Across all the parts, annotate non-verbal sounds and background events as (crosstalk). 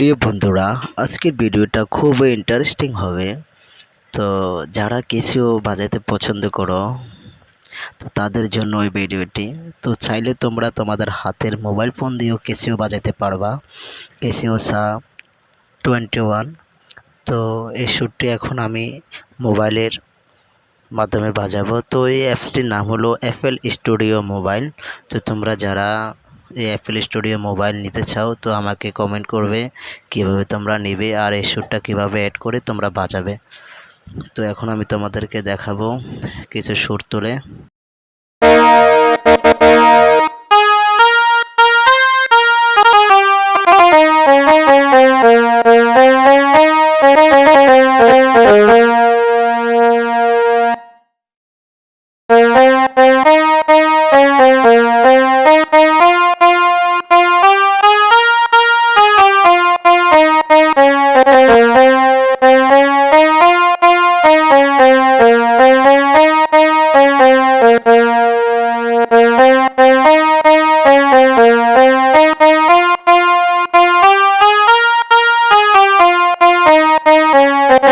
প্রিয় বন্ধুরা, আজকের ভিডিওটা খুবই ইন্টারেস্টিং হবে। তো যারা কিছু বাজাইতে পছন্দ করো, তো তাদের জন্য ওই ভিডিওটি। তো চাইলে তোমরা তোমাদের হাতের মোবাইল ফোন দিয়েও কেসিও বাজাতে পারবা। কেসিও সা টোয়েন্টি ওয়ান তো এই শ্যুটটি এখন আমি মোবাইলের মাধ্যমে বাজাবো। তো এই অ্যাপসটির নাম হলো এফএল স্টুডিও মোবাইল তো তোমরা যারা এই অ্যাপেল স্টুডিও মোবাইল নিতে চাও, তো আমাকে কমেন্ট করবে কীভাবে তোমরা নেবে আর এই শ্যুটটা কীভাবে অ্যাড করে তোমরা বাজাবে। তো এখন আমি তোমাদেরকে দেখাবো কিছু সুর তুলে। (laughs)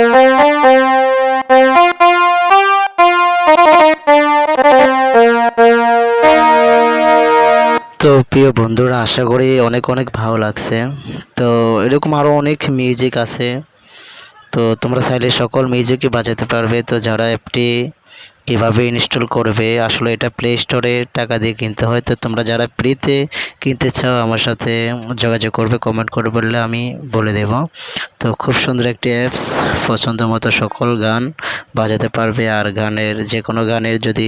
তো প্রিয় বন্ধুরা, আশা করি অনেক অনেক ভালো লাগছে। তো এরকম আরও অনেক মিউজিক আছে। তো তোমরা চাইলে সকল মিউজিকই বাজাতে পারবে। তো যারা অ্যাপটি কীভাবে ইনস্টল করবে, আসলে এটা প্লে স্টোরে টাকা দিয়ে কিনতে হয়। তো তোমরা যারা ফ্রিতে কিনতে চাও, আমার সাথে যোগাযোগ করবে কমেন্ট করে বললে আমি বলে দেব। তো খুব সুন্দর একটি অ্যাপস পছন্দ মতো সকল গান বাজাতে পারবে। আর গানের, যে কোনো গানের যদি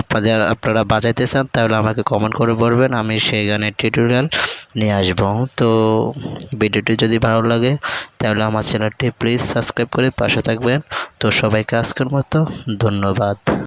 আপনাদের, আপনারা বাজাইতে চান, তাহলে আমাকে কমেন্ট করে বলবেন, আমি সেই গানের টিউটোরিয়াল নিয়ে আসব। তো ভিডিওটি যদি ভালো লাগে, তাহলে আমার চ্যানেলটি প্লিজ সাবস্ক্রাইব করে পাশে থাকবেন। তো সবাইকে আজকের মতো, ধন্যবাদ।